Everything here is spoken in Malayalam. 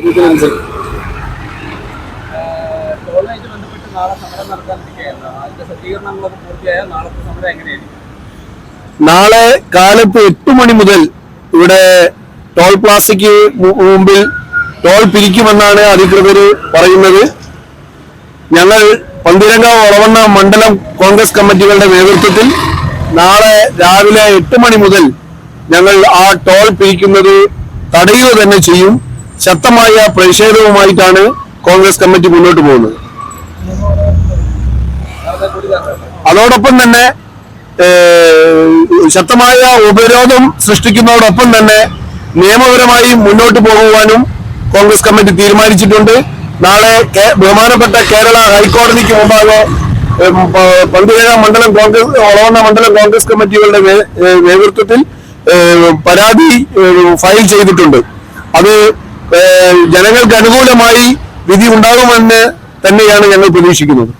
ഇതിനനുസരിച്ച് ടോളുമായിട്ട് ബന്ധപ്പെട്ട് നാളെ സമരം നടത്താനിരിക്കുകയായിരുന്നു അതിന്റെ സജ്ജീകരണങ്ങളൊക്കെ പൂർത്തിയായ നാളത്തെ സമരം എങ്ങനെയായിരിക്കും? നാളെ കാലത്ത് എട്ട് മണി മുതൽ ഇവിടെ ടോൾ പ്ലാസയ്ക്ക് മുമ്പിൽ ടോൾ പിരിക്കുമെന്നാണ് അധികൃതർ പറയുന്നത്. ഞങ്ങൾ പന്തിരങ്ക ഒളവണ്ണ മണ്ഡലം കോൺഗ്രസ് കമ്മിറ്റികളുടെ നേതൃത്വത്തിൽ നാളെ രാവിലെ എട്ട് മണി മുതൽ ഞങ്ങൾ ആ ടോൾ പിരിക്കുന്നത് തടയുക തന്നെ ചെയ്യും. ശക്തമായ പ്രതിഷേധവുമായിട്ടാണ് കോൺഗ്രസ് കമ്മിറ്റി മുന്നോട്ട് പോകുന്നത്. അതോടൊപ്പം തന്നെ ശക്തമായ ഉപരോധം സൃഷ്ടിക്കുന്നതോടൊപ്പം തന്നെ നിയമപരമായി മുന്നോട്ട് പോകുവാനും കോൺഗ്രസ് കമ്മിറ്റി തീരുമാനിച്ചിട്ടുണ്ട്. നാളെ ബഹുമാനപ്പെട്ട കേരള ഹൈക്കോടതിക്ക് മുമ്പാകെ പന്തിരേഴാം മണ്ഡലം കോൺഗ്രസ് ഒളവണ്ണ മണ്ഡലം കോൺഗ്രസ് കമ്മിറ്റികളുടെ നേതൃത്വത്തിൽ പരാതി ഫയൽ ചെയ്തിട്ടുണ്ട്. അത് ജനങ്ങൾക്ക് അനുകൂലമായി വിധി ഉണ്ടാകുമെന്ന് തന്നെയാണ് ഞങ്ങൾ പ്രതീക്ഷിക്കുന്നത്.